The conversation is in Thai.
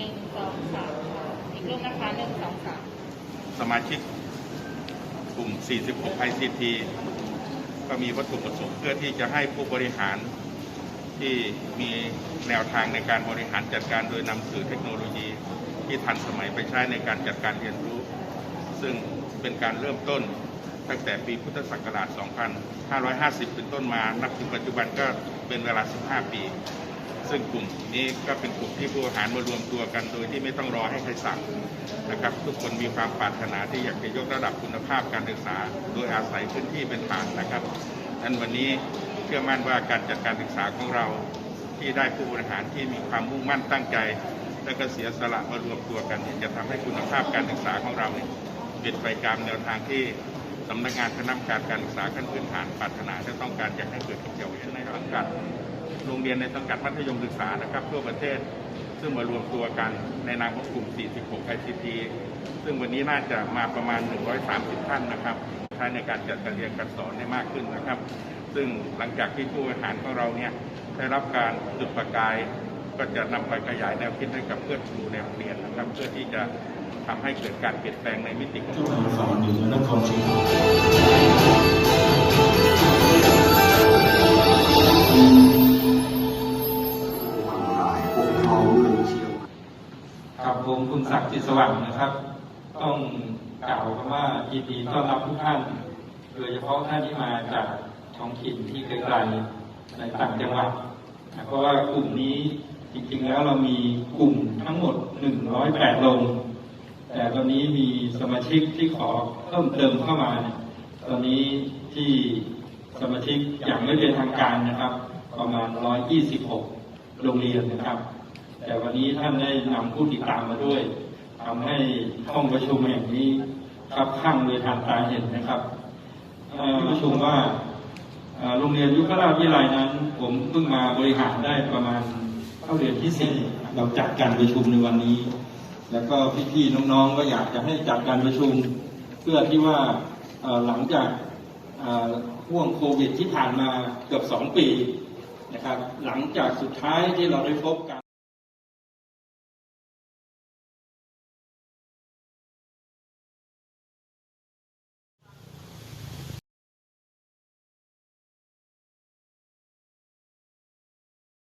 นึ่งสองสามค่ะอีกรูปนะคะหนึ่งสองสามสมาชิกกลุ่ม 46 ICT ก็มีวัตถุประสงค์เพื่อที่จะให้ผู้บริหารที่มีแนวทางในการบริหารจัดการโดยนำสื่อเทคโนโลยีที่ทันสมัยไปใช้ในการจัดการเรียนรู้ ซึ่งเป็นการเริ่มต้นตั้งแต่ปีพุทธศักราช 2550 เป็นต้นมา นับถึงปัจจุบันก็เป็นเวลา 15 ปี ซึ่งกลุ่มนี้ก็เป็นกลุ่มที่ผู้บริหารมารวมตัวกัน โดยที่ไม่ต้องรอให้ใครสั่งนะครับ ทุกคนมีความปรารถนาที่อยากจะยกระดับคุณภาพการศึกษา โดยอาศัยพื้นที่เป็นฐานนะครับดังนั้นวันนี้เชื่อมั่นว่าการจัดการศึกษาของเราที่ได้ผู้บริหารที่มีความมุ่งมั่นตั้งใจ และก็เสียสละมารวมตัวกันเนี่ยจะทำให้คุณภาพการศึกษาของเราเนี่ยเป็นไปตามแนวทางที่สำนักงานคณะกรรมการการศึกษาขั้นพื้นฐานปรารถนาจะต้องการอยากให้เกิดขึ้นเยาวชนในสังกัด โรงเรียนในสังกัดมัธยมศึกษานะครับทั่วประเทศ ซึ่งมารวมตัวกันในนามของกลุ่ม 46 ICT ซึ่งวันนี้น่าจะมาประมาณ 130 ท่านนะครับ ใช้ในการจัดการเรียนการสอนได้มากขึ้นนะครับ ซึ่งหลังจากที่ผู้บริหารของเราเนี่ยได้รับการจุดประกาย ก็จะนำไปขยายแนวคิดให้กับเพื่อนครูในโรงเรียนนะครับ เพื่อที่จะทำให้เกิดการเปลี่ยนแปลงในมิติของที่มาสอนอยู่นครศรีธรรม ครับผมคุณศักดิ์จิตสว่างนะครับ ต้องกล่าวคำว่ายินดีต้อนรับทุกท่าน โดยเฉพาะท่านที่มาจากท้องถิ่นที่ไกลๆในต่างจังหวัดเพราะว่ากลุ่มนี้จริงๆแล้วเรามีกลุ่มทั้งหมด 108โรงแต่ตอนนี้มีสมาชิกที่ขอเพิ่มเติมเข้ามาเนี่ยตอนนี้ที่สมาชิกอย่างไม่เป็นทางการนะครับ ประมาณ 126 โรงเรียนนะครับ แต่วันนี้ท่านได้นำผู้ติดตามมาด้วยทำให้ห้องประชุมแห่งนี้ครับข้างโดยทางตาเห็นนะครับเอ่ประชุมว่าโรงเรียนยุคราชวิทยาลัยนั้น ผมเพิ่งมาบริหารได้ประมาณเข้าเรียนที่สี่เราจัดการประชุมในวันนี้ แล้วก็พี่ๆน้องๆก็อยากจะให้จัดการประชุม เพื่อที่ว่าหลังจากห่วงโควิดที่ผ่านมาเกือบสองปีนะครับ หลังจากสุดท้ายที่เราได้พบกัน